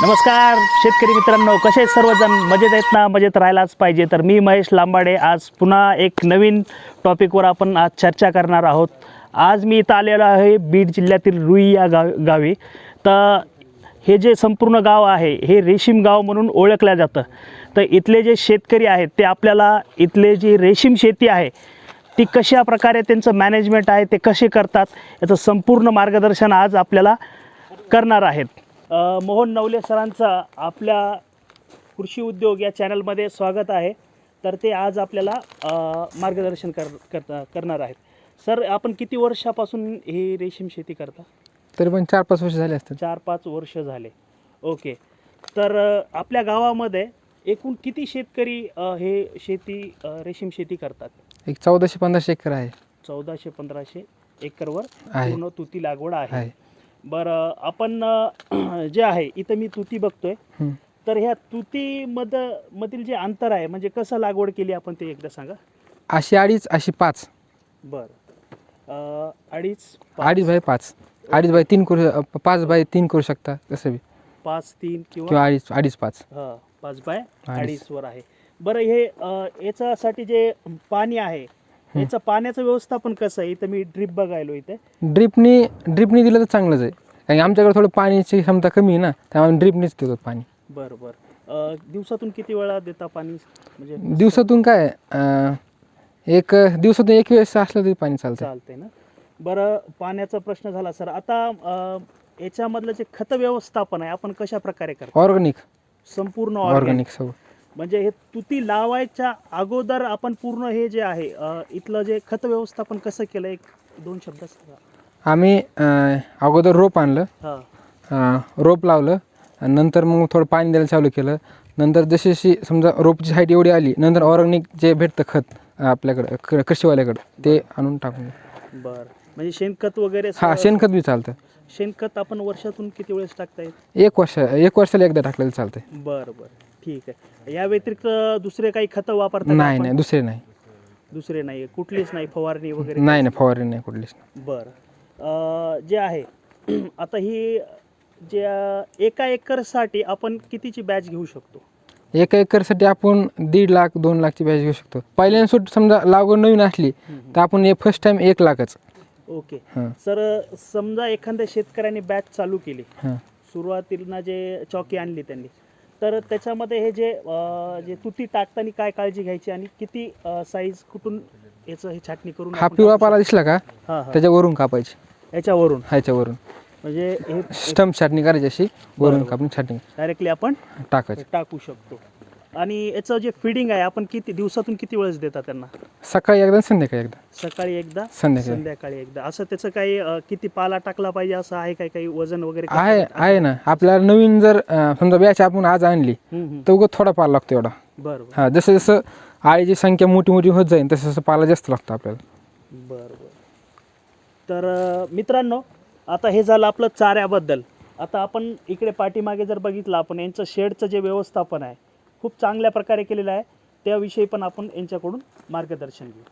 नमस्कार शेतकरी मित्रांनो कसे आहेत सर्वजण? मजेत आहेत ना? मजेत राहायलाच पाहिजे. तर मी महेश लांबाडे. आज पुन्हा एक नवीन टॉपिकवर आपण आज चर्चा करणार आहोत. आज मी इथं आलेलो आहे बीड जिल्ह्यातील रुई या गाव गावी. तर हे जे संपूर्ण गाव आहे हे रेशीम गाव म्हणून ओळखलं जातं. तर इथले जे शेतकरी आहेत ते आपल्याला इथले जी रेशीम शेती आहे ती कशा प्रकारे त्यांचं मॅनेजमेंट आहे ते कसे करतात याचं संपूर्ण मार्गदर्शन आज आपल्याला करणार आहेत. मोहन नवले सरांचा आपल्या कृषी उद्योग या चॅनलमध्ये स्वागत आहे. तर ते आज आपल्याला मार्गदर्शन कर करता करणार आहेत. सर आपण किती वर्षापासून ही रेशीम शेती करता? तरी पण चार पाच वर्ष झाले असतात चार पाच वर्ष झाले. ओके. तर आपल्या गावामध्ये एकूण किती शेतकरी अ, हे शेती अ, रेशीम शेती करतात? एक चौदाशे पंधराशे एकर आहे. चौदाशे पंधराशे एकरवर आहे. पूर्ण तुती लागवड आहे. आहे. बरं आपण जे आहे इथं मी तुती बघतोय. तर ह्या तुती मध मधील जे अंतर आहे म्हणजे कसं लागवड केली आपण ते एकदा सांगा? अशी अडीच अशी पाच. बरं. अडीच अडीच बाय पाच. अडीच बाय तीन करू पाच बाय तीन करू शकता कसं बी. पाच तीन किंवा अडीच अडीच पाच. हा पाच बाय अडीच. वर आहे. बरं हे याच्यासाठी जे पाणी आहे याचं पाण्याचं व्यवस्थापन कसं आहे? इथं मी ड्रिप बघायलो इथे. ड्रिपनी ड्रिपनी दिलं तर चांगलंच आहे. कारण आमच्याकडे थोडं पाण्याची क्षमता कमी आहे ना त्यामुळे ड्रिपनीच देतो पाणी. बरं बरं. अ, दिवसातून किती वेळा देता पाणी? म्हणजे दिवसातून काय अं, एक दिवसातून एक वेळेस असलं तरी पाणी चालतं चालते ना? बरं पाण्याचा प्रश्न झाला सर. आता अ, याच्यामधलं जे खत व्यवस्थापन आहे आपण कशा प्रकारे करतो? ऑर्गॅनिक संपूर्ण ऑर्गॅनिक ऑर्गॅनिक सगळं. म्हणजे हे तुती लावायच्या अगोदर आपण पूर्ण हे जे आहे इथलं जे खत व्यवस्थापन कसं केलं? एक दोन शब्द सांगा. आम्ही अगोदर रोप आणलं. हां. रोप लावलं. आणि नंतर मग थोडं पाणी द्यायला चालू केलं. नंतर जशी जशी समजा रोपची हाईट एवढी आली नंतर ऑर्गॅनिक जे भेटतं खत आपल्याकडं कृषीवाल्याकडं ते आणून टाकून. बरं. म्हणजे शेणखत वगैरे हा शेणखत बी चालतं. शेणखत आपण वर्षातून किती वेळेस टाकता येईल? एक वर्ष एक वर्षाला एकदा टाकलेलं चालतंय. बरं बरं. ठीक आहे. या व्यतिरिक्त दुसरे काही खतं वापरता का नाही आपण? नाही दुसरे नाही. दुसरे नाही. कुठलीच नाही फवारणी वगैरे नाही नाही फवारणी नाही कुठलीच नाही. बरं. अं, जे आहे आता ही जे अं, एका एकरसाठी आपण कितीची बॅच घेऊ शकतो? एका एकरसाठी आपण दीड लाख दोन लाखची बॅच घेऊ शकतो. पहिल्यांदा सुट समजा लागवड नवीन असली तर आपण फर्स्ट टाइम एक लाखच. ओके. हां. सर समजा एखाद्या शेतकऱ्याने बॅच चालू केली. हां. सुरुवातीला जे चौकी आणली त्यांनी तर त्याच्यामध्ये हे जे जे तुती टाकताना काय काळजी घ्यायची आणि किती साईज कुठून याचं हे छाटणी करून हा आपण पिवळा पाला दिसला का? हां हां. त्याच्यावरून कापायची. याच्यावरून? ह्याच्यावरून म्हणजे हे स्टंप छाटणी करायची अशी वरून बरोबर. कापून छाटणी डायरेक्टली आपण टाकायची. टाकू शकतो. आणि याचं जे फिडिंग आहे आपण किती दिवसातून किती वेळेस देता त्यांना? सकाळी एकदा संध्याकाळी एकदा. सकाळी एकदा? संध्याकाळी. संध्याकाळी एकदा. असं त्याचं काही अं, किती पाला टाकला पाहिजे? असं आहे काय काही वजन वगैरे आहे? आहे ना. आपल्याला नवीन जर अं, समजा बॅच आपण आज आणली हम्म, हम्म. तर उगं थोडा पाला लागतो एवढा. बरं बरं हा जसं जसं आळीची संख्या मोठी मोठी होत जाईल तसं तसं पाला जास्त लागतो आपल्याला. बरं बरं तर अं, मित्रांनो आता हे झालं आपलं चाऱ्याबद्दल. आता आपण इकडे पाठीमागे जर बघितलं आपण यांचं शेडचं जे व्यवस्थापन आहे खूप चांगल्या प्रकारे केलेलं आहे. त्याविषयी पण आपण यांच्याकडून मार्गदर्शन घेऊ.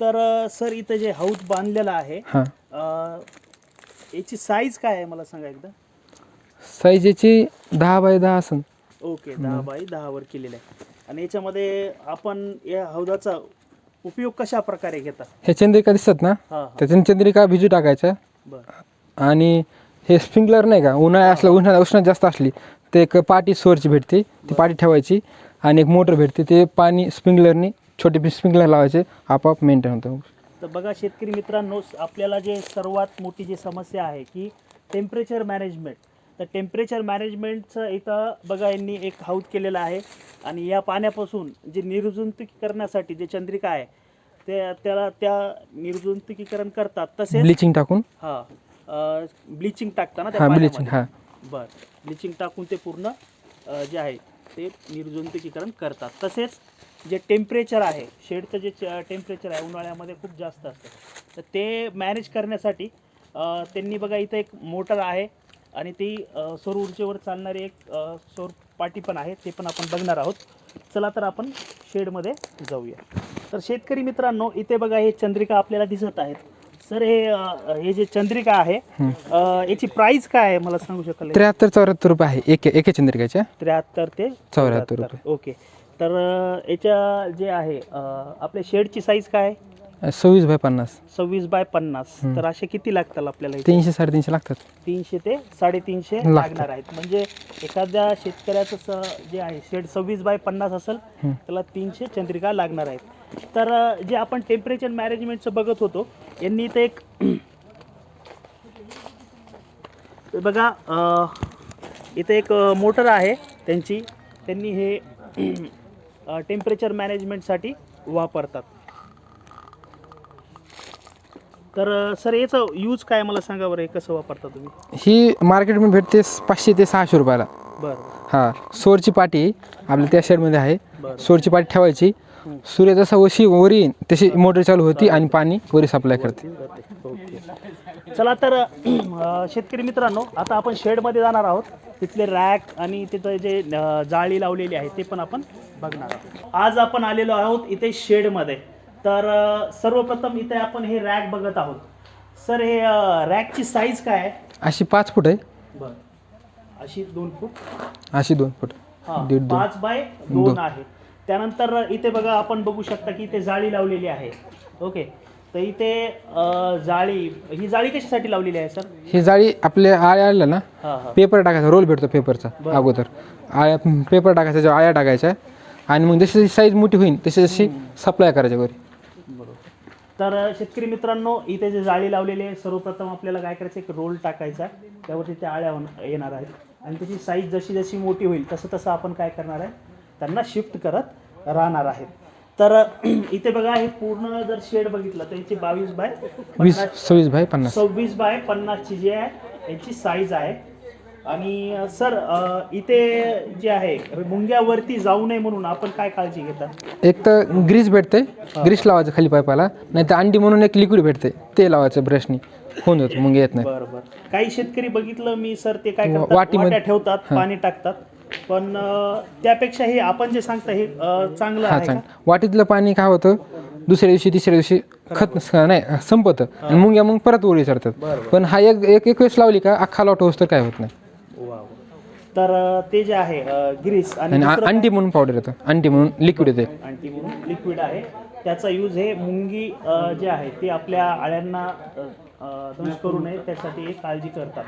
तर सर इथं जे हाऊस बांधलेलं आहे हां. याची साईज काय आहे मला सांगा एकदा? साईज याची दहा बाय दहा असन ओके दहा बाय दहावर केलेलं आहे. आणि याच्यामध्ये आपण या हौदाचा उपयोग कशा प्रकारे घेता? हे चंद्रिका दिसतात ना? हां हां. त्या चंद्रिका भिजू टाकायच्या. आणि हे स्प्रिंकलर नाही का? उन्हाळा असला उन्हाळा उष्णता जास्त असली ते एक पाटी सोरची भेटते ती पाटी ठेवायची आणि एक मोटर भेटते ते पाणी स्प्रिंकलरनी छोटे स्प्रिंकलर लावायचे आपोआप मेंटेन होतं. तर बघा शेतकरी मित्रांनो आपल्याला जे सर्वात मोठी जी समस्या आहे की टेम्परेचर मॅनेजमेंट तर टेम्परेचर मॅनेजमेंटचं इथं बघा यांनी एक हाऊद केलेला आहे आणि या पाण्यापासून जे निर्जंतुकीकरणासाठी जे चंद्रिका आहे ते त्याला त्या निर्जंतुकीकरण करतात. तसेच ब्लिचिंग टाकून? हां ब्लिचिंग टाकता ना त्या हां ब्लिचिंग हां. बर. ब्लिचिंग टाकून ते पूर्ण जे आहे ते निर्जंतुकीकरण करतात. तसेच जे टेम्परेचर आहे शेडचं जे टेम्परेचर आहे उन्हाळ्यामध्ये खूप जास्त असतं. तर ते मॅनेज करण्यासाठी त्यांनी बघा इथं एक मोटर आहे आणि ती सौर ऊर्जेवर चालणारी एक सौर पाटी पण आहे ते पण आपण बघणार आहोत. चला तर आपण शेडमध्ये जाऊया. तर शेतकरी मित्रांनो इथे बघा हे चंद्रिका आपल्याला दिसत आहेत. सर हे हे जे चंद्रिका आहे याची प्राइस काय आहे मला सांगू शकाल त्र्याहत्तर चौऱ्याहत्तर रुपये आहे. एक एके चंद्रिकाच्या त्र्याहत्तर ते चौऱ्याहत्तर रुपये. ओके. तर याच्या जे आहे आपल्या शेडची साईज काय आहे? सव्वीस बाय पन्नास. सव्वीस बाय पन्नास. तर असे किती लागतात आपल्याला? तीनशे साडेतीनशे लागतात. तीनशे ते साडेतीनशे. लागणार आहेत. म्हणजे एखाद्या शेतकऱ्याचं जे आहे शेड सव्वीस बाय पन्नास असेल. त्याला तीनशे चंद्रिका लागणार आहेत. तर जे आपण टेम्परेचर मॅनेजमेंटचं बघत होतो यांनी इथे एक बघा इथे एक मोटर आहे त्यांची. त्यांनी हे टेम्परेचर मॅनेजमेंटसाठी वापरतात. तर सर याचं यूज काय मला सांगा बरं हे कसं वापरता तुम्ही? ही मार्केटमध्ये भेटते पाचशे ते सहाशे रुपयाला. बरं. हा सोरची पाटी आपल्या त्या शेडमध्ये आहे. सोरची पाटी ठेवायची. सूर्य जसा वशी वर येईन तशी मोटर चालू होती आणि पाणी वरी सप्लाय करते. ओके चला तर अ, शेतकरी मित्रांनो आता आपण शेडमध्ये जाणार आहोत. तिथले रॅक आणि तिथं जे अ, जाळी लावलेली आहे ते पण आपण बघणार आहोत. आज आपण आलेलो आहोत इथे शेडमध्ये. तर अ, सर्वप्रथम इथे आपण हे रॅक बघत आहोत. सर हे रॅकची साईज काय आहे? अशी पाच फूट आहे. बरं. अशी दोन फूट? अशी दोन फूट. हा, दीड दोन. पाच बाय दोन दोन. आहे. त्यानंतर इथे बघा आपण बघू शकता की इथे जाळी लावलेली आहे. ओके. तर इथे अ, जाळी ही जाळी कशासाठी लावलेली आहे सर? ही जाळी आपल्या आळ्या आल्या ना? हा हा. पेपर टाकायचा रोल भेटतो पेपरचा. अगोदर. आळ्या पेपर टाकायचा जेव्हा आळ्या टाकायच्या आणि मग जशी जशी साईज मोठी होईल तशी जशी सप्लाय करायच्या वरी. बरोबर. तर शेतकरी मित्रांनो इथे जे जाळी लावलेली आहे सर्वप्रथम आपल्याला काय करायचं एक रोल टाकायचा आहे. त्यावरती त्या आळ्या होण- येणार आहेत. आणि त्याची साईज जशी जशी मोठी होईल तसं तसं आपण काय करणार आहे? त्यांना शिफ्ट करत राहणार आहेत. तर इथे बघा हे पूर्ण जर शेड बघितलं तर याची बावीस बाय वीस सव्वीस बाय पन्नास. सव्वीस बाय पन्नासची जी आहे यांची साईज आहे. आणि सर इथे जे आहे मुंग्यावरती जाऊ नये म्हणून आपण काय काळजी घेतात एक तर ग्रीस भेटते ग्रीस लावायचं खाली पाईपाला नाही तर अंडी म्हणून एक लिक्विड भेटते ते लावायचं ब्रशनी होऊन जातं मग येत नाही. बरं बरं. काही शेतकरी बघितलं मी सर ते काय वा- करतात? वाटीमध्ये- वाट्या ठेवतात हां. पाणी टाकतात. पण अ, त्यापेक्षा हे आपण जे सांगता हे अ, चांगलं हा आहे का? वाटीतलं पाणी काय होतं? दुसऱ्या दिवशी तिसऱ्या दिवशी खत नाही संपतं. आणि मुंग्या मग परत ओळी चढतात. पण हा एक एक एक वेळेस लावली का अख्खा लॉट होस तर काय होत नाही. वा, वा. तर अ, ते जे आहे अ, ग्रीस आणि आणि आ- दुसरं अंडी म्हणून पावडर येतं. अंडी म्हणून लिक्विड येते? अंटी म्हणून लिक्विड आहे. त्याचा यूज हे मुंगी अ, जे आहे ते आपल्या आळ्यांना अ, अ, दंश करू नये. त्यासाठी हे काळजी करतात.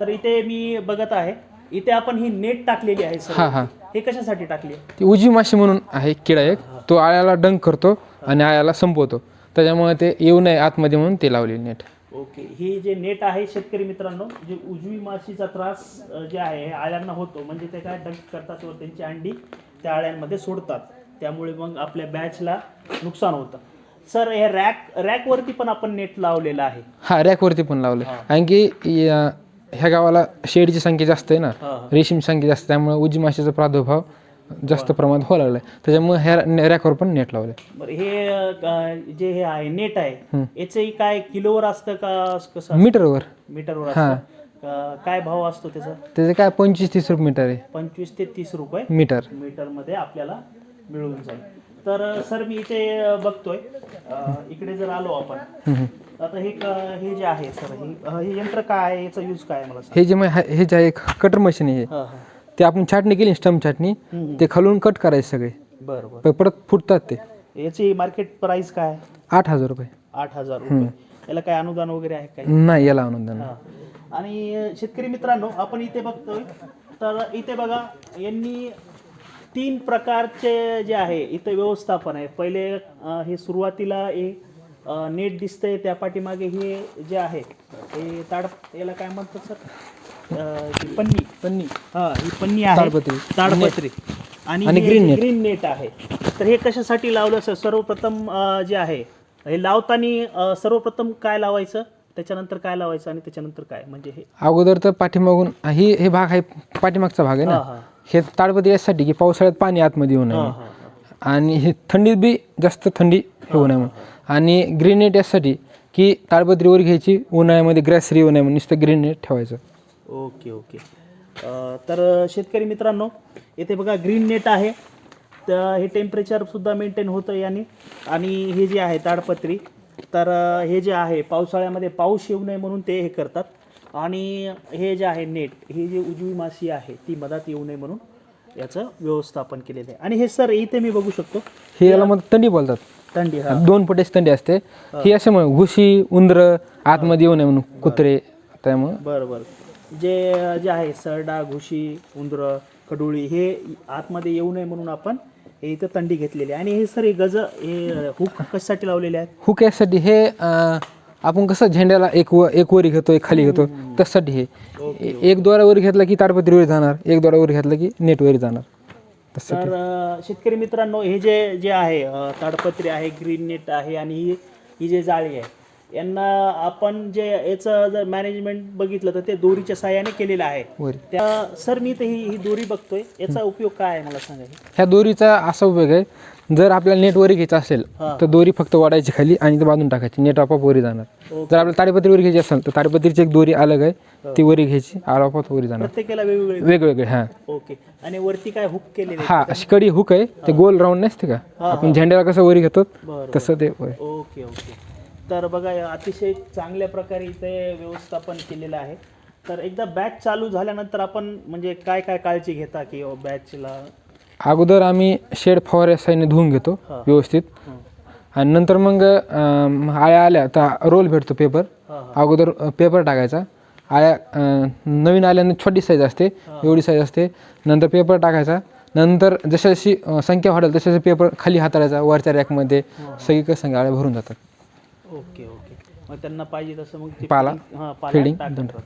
तर इथे मी बघत आहे इथे आपण ही नेट टाकलेली आहे हा सर. हा हे. कशासाठी टाकली? आहे? ती उजी माशी म्हणून आहे किडा एक. तो आळ्याला डंक करतो आणि आळ्याला संपवतो. त्याच्यामुळे ते येऊ नये आतमध्ये म्हणून ते लावली नेट. ओके. ही जे नेट आहे शेतकरी मित्रांनो जे उजवी माशीचा त्रास अ, जे आहे हे आळ्यांना होतो. म्हणजे ते काय डंक करतात व त्यांची अंडी त्या आळ्यांमध्ये सोडतात. त्यामुळे मग आपल्या बॅचला नुकसान होतं. सर हे रॅक रॅकवरती पण आपण नेट लावलेलं आहे. हा रॅकवरती पण लावलं. कारण की ह्या गावाला शेडची संख्या जास्त आहे ना. रेशीम संख्या जास्त त्यामुळे उजी माशीचा प्रादुर्भाव जास्त प्रमाणात व्हायला लागलाय. त्याच्यामुळे ह्या रॅकवर पण नेट लावले बरं हे अ, जे हे आहे नेट आहे. याचंही काय किलोवर असतं का कसं मीटरवर. मीटरवर हा. असतं? काय भाव असतो त्याचा? त्याचे काय पंचवीस तीस रुपये मीटर आहे. पंचवीस ते तीस रुपये मीटर. मीटरमध्ये आपल्याला मिळून जाईल. तर सर मी इथे अ, बघतोय. अ, इकडे जर आलो आपण हम्म, हम्म. आता हे क- हे जे आहे सर हे हे यंत्र काय आहे? याचा यूज काय आहे मला सांग? हे जे मा- हे जे आहे कटर मशीन आहे हे. हां हां. ते आपण छाटणी केली स्टम्प छाटणी हम्म. ते खालून कट करायचे सगळे. बरं बरं. प- परत फुटतात ते. याची मार्केट प्राइस काय? आहे आठ हजार रुपये. आठ हजार रुपये. याला काय अनुदान वगैरे आहे काय? नाही याला अनुदान हा. आणि शेतकरी मित्रांनो आपण इथे बघतोय तर इथे बघा यांनी तीन प्रकारचे जे आहे इथे व्यवस्थापन आहे. पहिले अ, हे सुरुवातीला हे अ, नेट दिसतंय त्या पाठीमागे हे जे आहे हे ताड याला काय म्हणतात सर? ही पन्नी. पन्नी. हा ही पन्नी आहे. ताडपत्री. ताडपत्री. आणि green net. Green net. आहे. तर हे कशासाठी लावलं सर? सर्वप्रथम जे आहे हे लावताना सर्वप्रथम काय लावायचं? त्याच्यानंतर काय लावायचं आणि त्याच्यानंतर काय? म्हणजे हे. अगोदर तर पाठीमागून ही हे भाग आहे पाठीमागचा भाग आहे हा ना? हा हे. ताडपत्री यासाठी की पावसाळ्यात पाणी आतमध्ये येऊ नये. आणि हे थंडीत बी जास्त थंडी होऊ नये म्हणून. आणि ग्रीन नेट यासाठी की ताडपत्रीवर घ्यायची उन्हाळ्यामध्ये ग्रॅसरी येऊ नये म्हणून नुसतं ग्रीन नेट ठेवायचं. Okay okay. अ, तर शेतकरी मित्रांनो येथे बघा ग्रीन नेट आहे. तर हे टेम्परेचर सुद्धा मेंटेन होतं याने. आणि हे जे आहे ताडपत्री तर अ, हे जे आहे पावसाळ्यामध्ये पाऊस येऊ नये म्हणून ते हे करतात. आणि हे जे आहे नेट ही जी उजवी माशी आहे ती मधात येऊ नये म्हणून याचं व्यवस्थापन केलेलं आहे. आणि हे सर इथे मी बघू शकतो. हे याला मग तंडी बोलतात. थंडी हा. दोन फुटेच तंडी असते. ही. अशामुळे घुशी उंदर आतमध्ये येऊ नये म्हणून कुत्रे त्यामुळं. बरं बरं. जे जे आहे सरडा घुशी उंदरं कडुळी हे आतमध्ये येऊ नये म्हणून आपण हे इथं तंडी घेतलेली आहे. आणि हे सर हे गज हे हुक कशासाठी लावलेले आहेत? हुक यासाठी हे आपण कसं झेंड्याला एक व एक वरी घेतो एक खाली घेतो तशासाठी हे. एक दोरा वरी घेतला की ताडपत्री वरी जाणार एक वरी घेतला की नेट वरी जाणार. तसं तर अ, शेतकरी मित्रांनो हे जे जे आहे अ, ताडपत्री आहे ग्रीन नेट आहे आणि ही ही जे जाळी आहे यांना आपण जे याचं जर मॅनेजमेंट बघितलं तर ते दोरीच्या साह्याने केलेलं आहे. वरी. त्या सर मी तर ही ही दोरी बघतोय. याचा उपयोग काय आहे मला सांगा. ह्या दोरीचा असा उपयोग आहे जर आपल्याला नेट वरी घ्यायचं असेल हा. तर दोरी फक्त वाढायची खाली आणि ते बांधून टाकायची. नेट आपोआप वरी जाणार. जर आपल्याला ताडपत्री वरी घ्यायची असेल तर ताडपत्रीची एक दोरी अलग आहे ती वरी घ्यायची आपोआप वरी जाणार. प्रत्येकाला वेगवेगळे. वेगवेगळे हां. ओके. आणि वरती काय हुक केलेले हा अशी कडी हुक आहे ते गोल राऊंड नसते का? आपण झेंड्याला कसं वरी घेतो तसं ते. Okay okay. तर बघा अतिशय चांगल्या प्रकारे इथे व्यवस्थापन केलेलं आहे. तर एकदा बॅच चालू झाल्यानंतर आपण म्हणजे काय काय काळजी घेता की बॅचला अगोदर आम्ही शेड फवाऱ्या साईने धुवून घेतो. व्यवस्थित. आणि नंतर मग अं, आळ्या आल्या तर रोल भेटतो पेपर. अगोदर पेपर टाकायचा. आळ्या अं, नवीन आल्यानं छोटी साईज असते एवढी साईज असते. नंतर पेपर टाकायचा. नंतर जशी अं, संख्या वाढेल तसे पेपर खाली हाताळायचा वरच्या रॅकमध्ये. सगळीकडे संख्या आळ्या भरून जातात. Okay okay. मग त्यांना पाहिजे तसं मग ते पाला, feeding- हां पाला टाकत.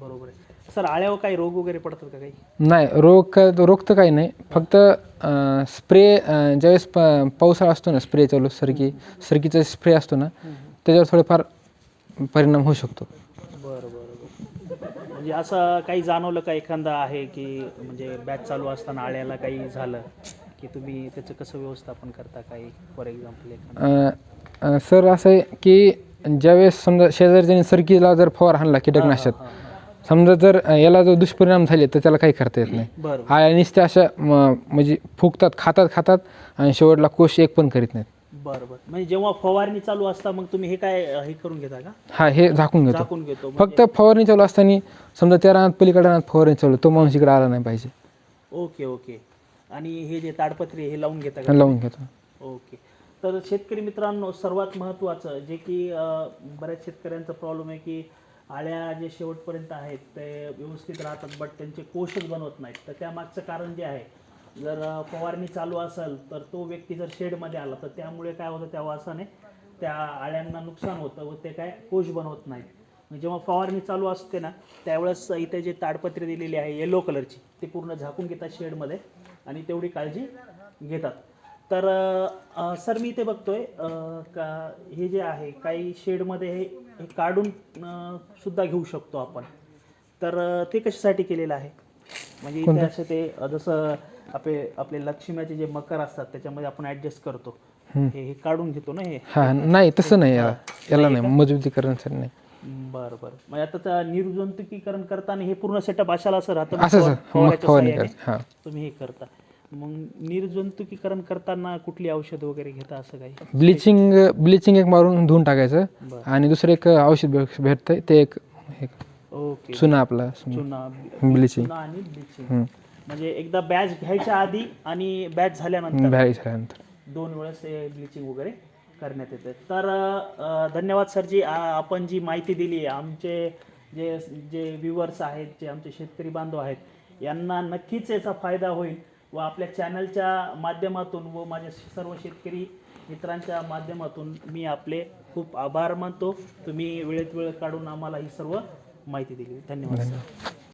बरोबर आहे. सर आळ्यावर काही रोग वगैरे पडतात का काही नाही रोग काय रोग तर काही नाही फक्त स्प्रे ज्यावेळेस प पावसाळा असतो ना स्प्रे चालू सरकी सरकीचा स्प्रे असतो ना त्याच्यावर थोडेफार परिणाम होऊ शकतो बरं बरं बरं म्हणजे असं काही जाणवलं का एखादा आहे की म्हणजे बॅच चालू असताना आळ्याला काही झालं की तुम्ही त्याचं कसं व्यवस्थापन करता काही फॉर एक्झाम्पल एखादं सर असं आहे की ज्यावेळेस समजा शेजारच्याने सरकीला जर फवार हाणला कीटकनाशक हां, हां. समजा जर याला जर दुष्परिणाम झाले तर त्याला काही करता येत नाही. आळ्या नुसत्या अशा म्हणजे फुगतात खातात खातात आणि शेवटला कोश एक पण करीत नाहीत. बरं बरं म्हणजे जेव्हा फवारणी चालू असता मग तुम्ही हे काय हे करून घेता का? हा हे झाकून घेतो. झाकून घेतो. म्हणजे- फक्त फवारणी चालू असताना समजा त्या रानात पलीकडे रानात फवारणी चालू तो माणूस इकडे आला नाही पाहिजे. Okay okay. आणि हे जे ताडपत्री हे लावून घेता का? लावून घेतो. ओके. तर शेतकरी मित्रांनो सर्वात महत्त्वाचं जे की बऱ्याच शेतकऱ्यांचा प्रॉब्लेम आहे की आळ्या जे शेवटपर्यंत आहेत ते व्यवस्थित राहतात बट त्यांचे कोशच बनवत नाहीत. तर त्यामागचं कारण जे आहे जर फवारणी चालू असेल तर तो व्यक्ती जर शेडमध्ये आला तर त्यामुळे काय होतं त्या वासाने त्या आळ्यांना नुकसान होतं व ते काय कोश बनवत नाहीत. जेव्हा फवारणी चालू असते ना त्यावेळेस इथे जे ताडपत्री दिलेली आहे येलो कलरची ते पूर्ण झाकून घेतात शेडमध्ये आणि तेवढी काळजी घेतात. तर सर मी इथे बघतोय का हे जे आहे काही शेडमध्ये हे हे काढून सुद्धा घेऊ शकतो आपण. तर ते कशासाठी केलेलं आहे? म्हणजे इथे असं ते जसं आपले आपले लक्ष्म्याचे जे मकर असतात त्याच्यामध्ये आपण ऍडजस्ट करतो. हे हे काढून घेतो ना हे? हा नाही तसं नाही. याला नाही मजबूतीकरणासाठी नाही. बरं बरं. म्हणजे आता त्या निर्जंतुकीकरण करताना हे पूर्ण सेटअप अशाला असं राहतं तुम्ही हे करता. मग निर्जंतुकीकरण करताना कुठली औषध वगैरे घेता असं काही? ब्लिचिंग ब्लिचिंग एक मारून धुवून टाकायचं बरं. आणि दुसरं एक औषध भेट- भेटतंय ते एक एक ओके. चुना आपला चुना. ब्लिचिंग. चुना आणि ब्लिचिंग. म्हणजे एकदा बॅच घ्यायच्या आधी आणि बॅच झाल्यानंतर भॅरी झाल्यानंतर. दोन वेळेस ब्लिचिंग वगैरे करण्यात येते तर अ, धन्यवाद सरजी आ- आपण जी माहिती दिली आहे आमचे जे जे व्ह्युअर्स आहेत जे आमचे शेतकरी बांधव आहेत यांना नक्कीच याचा फायदा होईल. व आपल्या चॅनलच्या माध्यमातून व माझ्या सर्व शेतकरी मित्रांच्या माध्यमातून मी आपले खूप आभार मानतो. तुम्ही वेळेत वेळ काढून आम्हाला ही सर्व माहिती दिली. धन्यवाद सर.